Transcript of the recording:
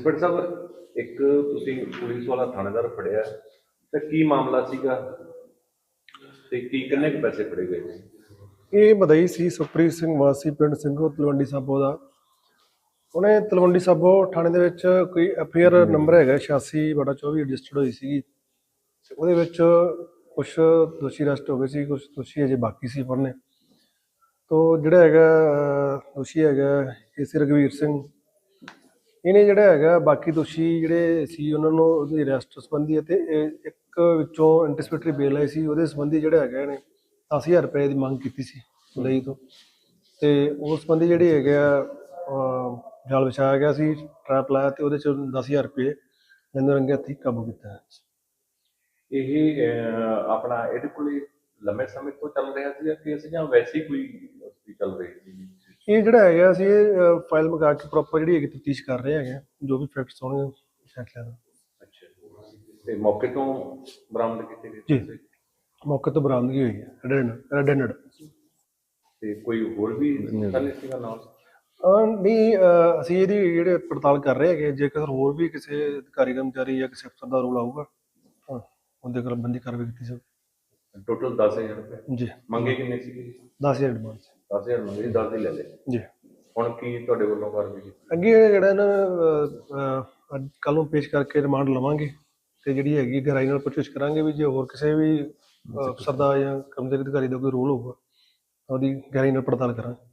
Inspector ਸਾਹਿਬ ਇੱਕ ਤੁਸੀਂ police ਵਾਲਾ ਥਾਣੇਦਾਰ ਫੜਿਆ ਤੇ ਕੀ ਮਾਮਲਾ ਸੀਗਾ? ਤੇ ਕੀ ਕਿੰਨੇ ਕੁ ਪੈਸੇ ਫੜੇ ਗਏ? ਇਹ ਮਦਈ ਸੀ ਸੁਪ੍ਰੀਤ ਸਿੰਘ ਵਾਸੀ ਪਿੰਡ ਸਿੰਘੋ ਤਲਵੰਡੀ ਸਾਬੋ ਦਾ। ਉਹਨੇ ਤਲਵੰਡੀ ਸਾਬੋ ਥਾਣੇ ਦੇ ਵਿੱਚ ਕੋਈ ਐਫਆਈਆਰ ਨੰਬਰ ਹੈਗਾ 86 ਬੜਾ 24 ਰਜਿਸਟਰਡ ਹੋਈ ਸੀਗੀ। ਤੇ ਉਹਦੇ ਵਿੱਚ ਕੁਝ ਦੋਸ਼ੀ ਅਰੈਸਟ ਹੋ ਗਏ ਸੀ ਕੁਝ ਦੋਸ਼ੀ ਅਜੇ ਬਾਕੀ ਸੀ ਫੜਨੇ। ਤੋ ਜਿਹੜਾ ਹੈਗਾ ਦੋਸ਼ੀ ਹੈਗਾ ਇਹ ਸੀ ਰਗਵੀਰ ਸਿੰਘ ਇਹਨੇ ਜਿਹੜਾ ਹੈਗਾ ਬਾਕੀ ਦੋਸ਼ੀ ਜਿਹੜੇ ਸੀ ਉਹਨਾਂ ਨੂੰ ਉਹਦੀ ਅਰੈਸਟ ਸੰਬੰਧੀ ਅਤੇ ਇੱਕ ਵਿੱਚੋਂ ਐਂਟੀਸਪੇਟਰੀ ਬੇਲ ਆਈ ਸੀ ਉਹਦੇ ਸੰਬੰਧੀ ਜਿਹੜਾ ਹੈਗਾ ਇਹਨੇ 10000 ਰੁਪਏ ਦੀ ਮੰਗ ਕੀਤੀ ਸੀ ਲਈ ਤੋਂ। ਤੇ ਉਸ ਸੰਬੰਧੀ ਜਿਹੜੀ ਹੈਗਾ ਅਹ, ਜਾਲ ਵਿਛਾਇਆ ਗਿਆ ਸੀ ਟਰੈਪ ਲਾਇਆ ਤੇ ਉਹਦੇ ਚ 10000 ਰੁਪਏ ਲੈਂਦੇ ਰੰਗੇ ਹੱਥੀਂ ਕਾਬੂ ਕੀਤਾ ਇਹ ਆਪਣਾ ਇਹਦੇ ਕੋਲੇ ਲੰਮੇ ਸਮੇਂ ਤੋਂ ਚੱਲ ਰਿਹਾ ਸੀ ਕੇਸ ਜਾਂ ਵੈਸੇ ਕੋਈ ਚੱਲ ਰਹੀ ਸੀ? ਇਹ ਜਿਹੜਾ ਹੈਗਾ ਸੀ ਇਹ ਫਾਈਲ ਮੰਗਾ ਕੇ ਪ੍ਰੋਪਰ ਜਿਹੜੀ ਹੈਗੀ ਤਫਤੀਸ਼ ਕਰ ਰਹੇ ਹੈਗੇ। ਜੋ ਵੀ ਫੈਕਟਸ ਹੋਣਗੇ ਫੈਸਲੇ ਦਾ ਤੇ ਮੌਕੇ ਤੋਂ ਬਰਾਮਦ ਕੀਤੇ ਗਏ ਜੀ। ਮੌਕੇ ਤੋਂ ਬਰਾਮਦਗੀ ਹੋਈ ਹੈ ਰੈਡ ਰੈਡ ਤੇ ਕੋਈ ਹੋਰ ਵੀ ਸੀਗਾ ਨਾਲ? ਅਹ ਨਹੀਂ ਅਸੀਂ ਇਹਦੀ ਜਿਹੜੇ ਪੜਤਾਲ ਕਰ ਰਹੇ ਹੈਗੇ ਜੇਕਰ ਹੋਰ ਵੀ ਕਿਸੇ ਅਧਿਕਾਰੀ ਕਰਮਚਾਰੀ ਜਾਂ ਕਿਸੇ ਅਫਸਰ ਦਾ ਰੋਲ ਆਊਗਾ ਉਹਦੇ ਕੋਲ ਬੰਦੀ ਕਾਰਵਾਈ ਕੀਤੀ ਜਾਊ। ਟੋਟਲ 10000 ਰੁਪਏ? ਜੀ। ਮੰਗੇ ਕਿੰਨੇ ਸੀਗੇ 10000 ਐਡਵਾਂਸ 10000 ਮੰਗੇ 10 ਹੀ ਲੈ ਲਏ। ਜੀ। ਹੁਣ ਕੀ ਤੁਹਾਡੇ ਵੱਲੋਂ ਕਾਰਵਾਈ ਕੀਤੀ ਅੱਗੇ ਜਿਹੜਾ ਇਹਨਾਂ ਨੂੰ ਕੱਲ ਨੂੰ ਪੇਸ਼ ਕਰਕੇ ਰਿਮਾਂਡ ਲਵਾਂਗੇ ਤੇ ਜਿਹੜੀ ਹੈਗੀ ਗਹਿਰਾਈ ਨਾਲ ਪੁੱਛਗਿੱਛ ਕਰਾਂਗੇ ਵੀ ਜੇ ਹੋਰ ਕਿਸੇ ਵੀ ਅਫਸਰ ਦਾ ਜਾਂ ਕਰਮਚਾਰੀ ਅਧਿਕਾਰੀ ਦਾ ਕੋਈ ਰੋਲ ਹੋਊਗਾ ਉਹਦੀ ਗਹਿਰਾਈ ਨਾਲ ਪੜਤਾਲ ਕਰਾਂਗੇ।